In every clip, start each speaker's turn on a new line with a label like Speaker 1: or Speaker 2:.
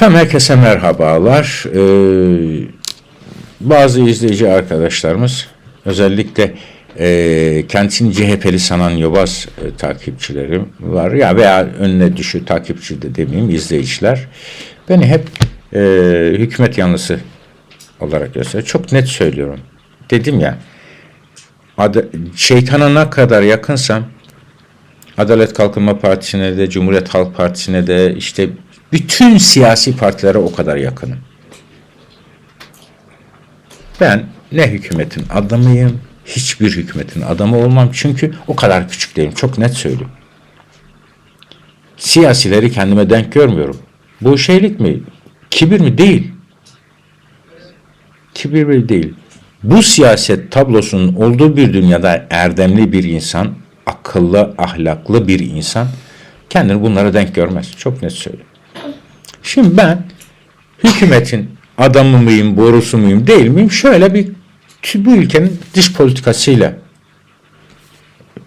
Speaker 1: Efendim herkese merhabalar. Ee, bazı izleyici arkadaşlarımız özellikle e, kendisini CHP'li sanan yobaz e, takipçilerim var ya veya önüne düşü takipçi de demeyeyim izleyiciler. Beni hep e, hükümet yanlısı olarak gösteriyor. Çok net söylüyorum. Dedim ya ad, şeytana ne kadar yakınsam Adalet Kalkınma Partisi'ne de, Cumhuriyet Halk Partisi'ne de işte bütün siyasi partilere o kadar yakınım. Ben ne hükümetin adamıyım, hiçbir hükümetin adamı olmam. Çünkü o kadar küçük değilim. Çok net söylüyorum. Siyasileri kendime denk görmüyorum. Bu şeylik mi? Kibir mi? Değil. Kibir mi? Değil. Bu siyaset tablosunun olduğu bir dünyada erdemli bir insan, akıllı, ahlaklı bir insan kendini bunlara denk görmez. Çok net söylüyorum. Şimdi ben hükümetin adamı mıyım, borusu muyum, değil miyim? Şöyle bir bu ülkenin dış politikasıyla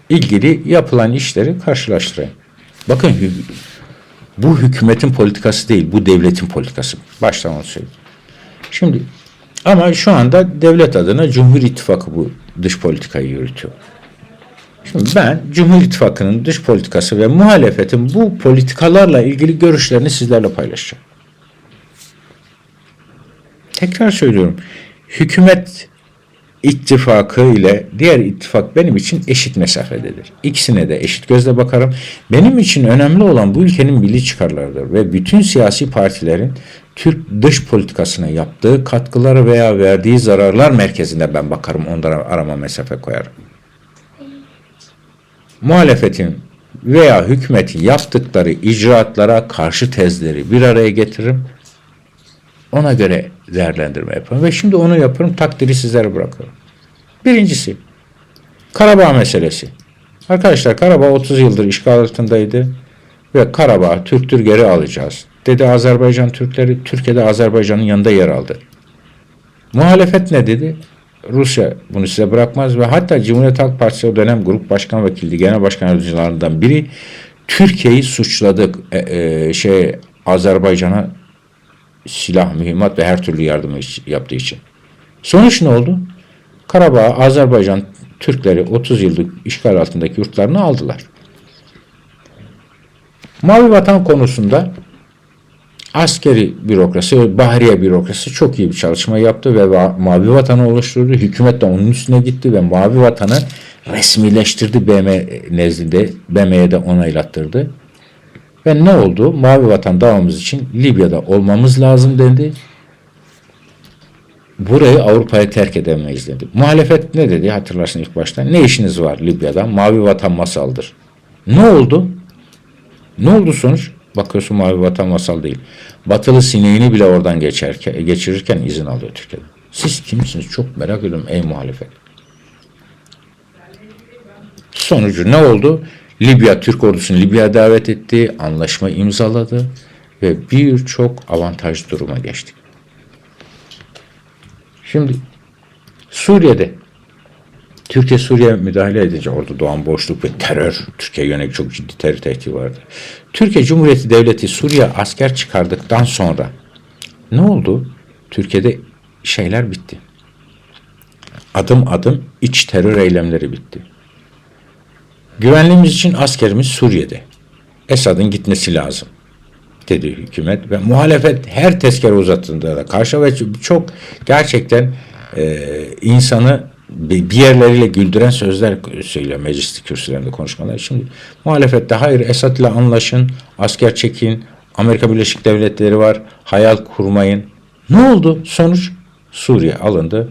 Speaker 1: ilgili yapılan işleri karşılaştırayım. Bakın bu hükümetin politikası değil, bu devletin politikası. Baştan onu söyleyeyim. Şimdi ama şu anda devlet adına Cumhur İttifakı bu dış politikayı yürütüyor. Şimdi ben Cumhur İttifakı'nın dış politikası ve muhalefetin bu politikalarla ilgili görüşlerini sizlerle paylaşacağım. Tekrar söylüyorum. Hükümet ittifakı ile diğer ittifak benim için eşit mesafededir. İkisine de eşit gözle bakarım. Benim için önemli olan bu ülkenin milli çıkarlarıdır ve bütün siyasi partilerin Türk dış politikasına yaptığı katkıları veya verdiği zararlar merkezinde ben bakarım. Onlara arama mesafe koyarım muhalefetin veya hükümetin yaptıkları icraatlara karşı tezleri bir araya getiririm. Ona göre değerlendirme yaparım. Ve şimdi onu yaparım. Takdiri sizlere bırakıyorum. Birincisi Karabağ meselesi. Arkadaşlar Karabağ 30 yıldır işgal altındaydı. Ve Karabağ Türktür geri alacağız. Dedi Azerbaycan Türkleri Türkiye'de Azerbaycan'ın yanında yer aldı. Muhalefet ne dedi? Rusya bunu size bırakmaz ve hatta Cumhuriyet Halk Partisi o dönem grup başkan vekili, genel başkan yardımcılarından biri Türkiye'yi suçladık e, e, şey Azerbaycan'a silah, mühimmat ve her türlü yardımı yaptığı için. Sonuç ne oldu? Karabağ, Azerbaycan Türkleri 30 yıllık işgal altındaki yurtlarını aldılar. Mavi Vatan konusunda askeri bürokrasi, bahriye bürokrasi çok iyi bir çalışma yaptı ve Mavi Vatan'ı oluşturdu. Hükümet de onun üstüne gitti ve Mavi Vatan'ı resmileştirdi BM nezdinde. BM'ye de onaylattırdı. Ve ne oldu? Mavi Vatan davamız için Libya'da olmamız lazım dedi. Burayı Avrupa'ya terk edemeyiz dedi. Muhalefet ne dedi hatırlarsın ilk başta? Ne işiniz var Libya'da? Mavi Vatan masaldır. Ne oldu? Ne oldu sonuç? Bakıyorsun mavi vatan masal değil. Batılı sineğini bile oradan geçerken, geçirirken izin alıyor Türkiye'de. Siz kimsiniz? Çok merak ediyorum ey muhalefet. Sonucu ne oldu? Libya Türk ordusunu Libya'ya davet etti, anlaşma imzaladı ve birçok avantaj duruma geçtik. Şimdi Suriye'de Türkiye Suriye müdahale edince orada doğan boşluk ve terör, Türkiye yönelik çok ciddi terör tehdidi vardı. Türkiye Cumhuriyeti Devleti Suriye asker çıkardıktan sonra ne oldu? Türkiye'de şeyler bitti. Adım adım iç terör eylemleri bitti. Güvenliğimiz için askerimiz Suriye'de. Esad'ın gitmesi lazım dedi hükümet ve muhalefet her tezkere uzattığında da karşı ve çok gerçekten e, insanı bir yerleriyle güldüren sözler söylüyor meclis kürsülerinde konuşmalar. Şimdi muhalefette hayır Esad ile anlaşın, asker çekin, Amerika Birleşik Devletleri var, hayal kurmayın. Ne oldu? Sonuç Suriye alındı.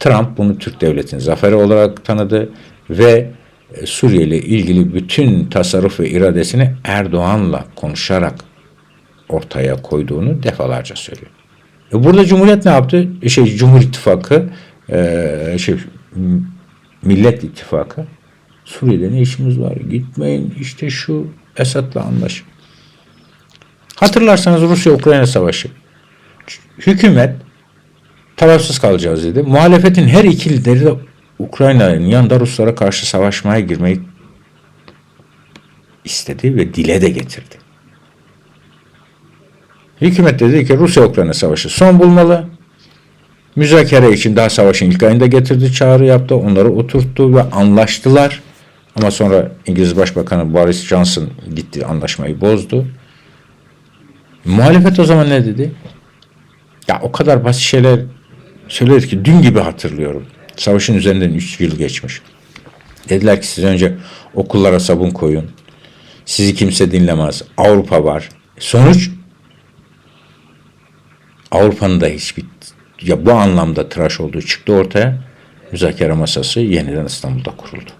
Speaker 1: Trump bunu Türk devletinin zaferi olarak tanıdı ve e, Suriye ile ilgili bütün tasarruf ve iradesini Erdoğan'la konuşarak ortaya koyduğunu defalarca söylüyor. E burada Cumhuriyet ne yaptı? E Şey Cumhur İttifakı, e, şey Millet İttifakı. Suriye'de ne işimiz var? Gitmeyin işte şu Esad'la anlaşın. Hatırlarsanız Rusya-Ukrayna savaşı. Hükümet tarafsız kalacağız dedi. Muhalefetin her iki lideri de Ukrayna'nın yanında Ruslara karşı savaşmaya girmeyi istedi ve dile de getirdi. Hükümet de dedi ki Rusya-Ukrayna savaşı son bulmalı. Müzakere için daha savaşın ilk ayında getirdi, çağrı yaptı, onları oturttu ve anlaştılar. Ama sonra İngiliz Başbakanı Boris Johnson gitti anlaşmayı bozdu. Muhalefet o zaman ne dedi? Ya o kadar basit şeyler söyledi ki dün gibi hatırlıyorum. Savaşın üzerinden 3 yıl geçmiş. Dediler ki siz önce okullara sabun koyun. Sizi kimse dinlemez. Avrupa var. Sonuç Avrupa'nın da hiçbir ya bu anlamda tıraş olduğu çıktı ortaya. Müzakere masası yeniden İstanbul'da kuruldu.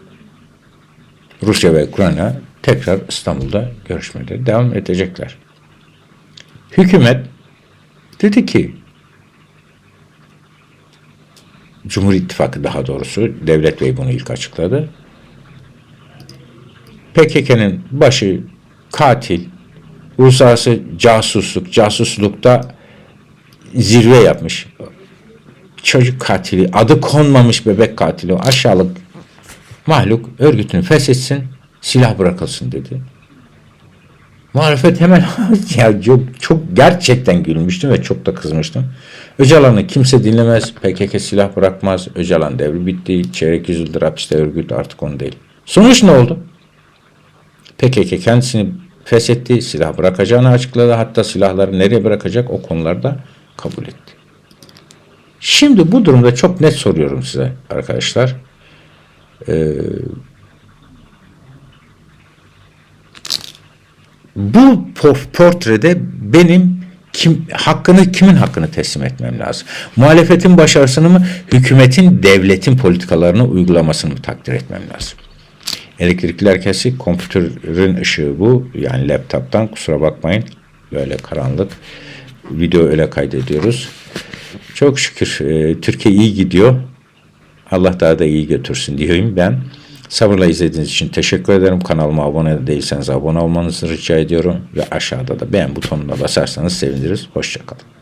Speaker 1: Rusya ve Ukrayna tekrar İstanbul'da görüşmeleri devam edecekler. Hükümet dedi ki Cumhur İttifakı daha doğrusu Devlet Bey bunu ilk açıkladı. PKK'nın başı katil, uluslararası casusluk, casuslukta zirve yapmış. Çocuk katili, adı konmamış bebek katili, aşağılık mahluk örgütünü feshetsin, silah bırakılsın dedi. Muhalefet hemen ya çok, çok gerçekten gülmüştüm ve çok da kızmıştım. Öcalan'ı kimse dinlemez, PKK silah bırakmaz, Öcalan devri bitti, çeyrek yüzyıldır hapiste örgüt artık onu değil. Sonuç ne oldu? PKK kendisini feshetti, silah bırakacağını açıkladı. Hatta silahları nereye bırakacak o konularda kabul etti. Şimdi bu durumda çok net soruyorum size arkadaşlar. Ee, bu por- portrede benim kim hakkını kimin hakkını teslim etmem lazım? Muhalefetin başarısını mı, hükümetin, devletin politikalarını uygulamasını mı takdir etmem lazım? Elektrikler kesik, kompütürün ışığı bu. Yani laptoptan kusura bakmayın. Böyle karanlık. Video öyle kaydediyoruz. Çok şükür e, Türkiye iyi gidiyor. Allah daha da iyi götürsün diyeyim ben. Sabırla izlediğiniz için teşekkür ederim. Kanalıma abone değilseniz abone olmanızı rica ediyorum. Ve aşağıda da beğen butonuna basarsanız seviniriz. Hoşçakalın.